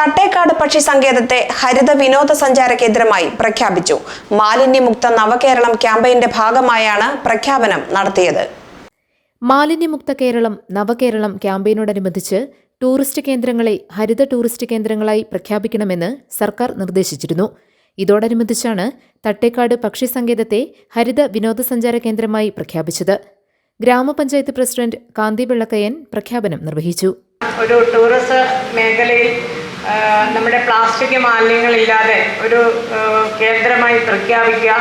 തട്ടേക്കാട് പക്ഷി സങ്കേതത്തെ ഹരിത വിനോദസഞ്ചാര കേന്ദ്രമായി പ്രഖ്യാപിച്ചു. മാലിന്യമുക്ത നവകേരളം ക്യാമ്പയിന്റെ ഭാഗമായാണ് പ്രഖ്യാപനം നടത്തിയത്. മാലിന്യമുക്ത കേരളം നവകേരളം ക്യാമ്പയിനോടനുബന്ധിച്ച് ടൂറിസ്റ്റ് കേന്ദ്രങ്ങളെ ഹരിത ടൂറിസ്റ്റ് കേന്ദ്രങ്ങളായി പ്രഖ്യാപിക്കണമെന്ന് സർക്കാർ നിർദ്ദേശിച്ചിരുന്നു. ഇതോടനുബന്ധിച്ചാണ് തട്ടേക്കാട് പക്ഷി സങ്കേതത്തെ ഹരിത വിനോദസഞ്ചാര കേന്ദ്രമായി പ്രഖ്യാപിച്ചത്. ഗ്രാമപഞ്ചായത്ത് പ്രസിഡന്റ് കാന്തി വെള്ളക്കയൻ പ്രഖ്യാപനം നിർവഹിച്ചു. ഒരു ടൂറിസ്റ്റ് മേഖലയിൽ നമ്മുടെ പ്ലാസ്റ്റിക് മാലിന്യങ്ങളില്ലാതെ ഒരു കേന്ദ്രമായി പ്രഖ്യാപിക്കുക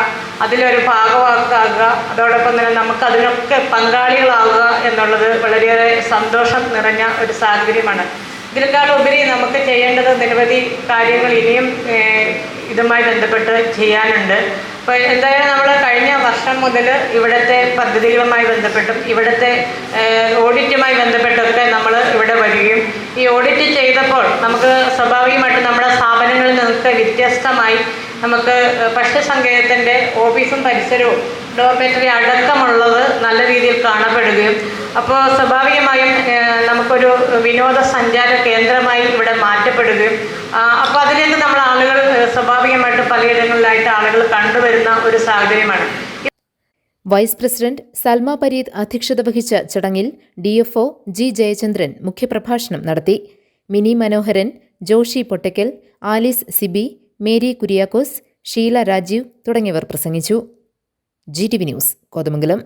അതിലൊരു ഭാഗവാക്കാകുക അതോടൊപ്പം തന്നെ നമുക്ക് അതിനൊക്കെ പങ്കാളികളാവുക എന്നുള്ളത് വളരെയേറെ സന്തോഷം നിറഞ്ഞ ഒരു സാഹചര്യമാണ്. ഇതിനേക്കാൾ ഉപരി നമുക്ക് ചെയ്യേണ്ടത് നിരവധി കാര്യങ്ങൾ ഇനിയും ഇതുമായി ബന്ധപ്പെട്ട് ചെയ്യാനുണ്ട്. അപ്പോൾ എന്തായാലും നമ്മൾ കഴിഞ്ഞ വർഷം മുതൽ ഇവിടുത്തെ പദ്ധതികളുമായി ബന്ധപ്പെട്ടും ഇവിടുത്തെ ഓഡിറ്റുമായി ബന്ധപ്പെട്ടൊക്കെ നമ്മൾ ഇവിടെ വരികയും ഈ ഓഡിറ്റ് ചെയ്തപ്പോൾ നമുക്ക് സ്വാഭാവികമായിട്ടും നമ്മുടെ സ്ഥാപനങ്ങളിൽ നിന്നൊക്കെ വ്യത്യസ്തമായി നമുക്ക് പക്ഷി സങ്കേതത്തിന്റെ ഓഫീസും പരിസരവും ഡോർമെറ്ററി അടക്കമുള്ളത് നല്ല രീതിയിൽ കാണപ്പെടുകയും അപ്പോൾ സ്വാഭാവികമായും നമുക്കൊരു വിനോദസഞ്ചാര കേന്ദ്രമായി ഇവിടെ മാറ്റപ്പെടുകയും അപ്പോൾ നിന്ന് നമ്മൾ ആളുകൾ സ്വാഭാവികമായിട്ടും പലയിടങ്ങളിലായിട്ട് ആളുകൾ കണ്ടുവരുന്ന ഒരു സാഹചര്യമാണ്. വൈസ് പ്രസിഡന്റ് സൽമ പരീദ് അധ്യക്ഷത വഹിച്ച ചടങ്ങിൽ ഡിഎഫ്ഒ ജി ജയചന്ദ്രൻ മുഖ്യപ്രഭാഷണം നടത്തി. മിനി മനോഹരൻ ജോഷി പൊട്ടക്കൽ ആലിസ് സിബി മേരി കുര്യാക്കോസ് ഷീല രാജീവ് തുടങ്ങിയവർ പ്രസംഗിച്ചു. G T V news Kothamangalam.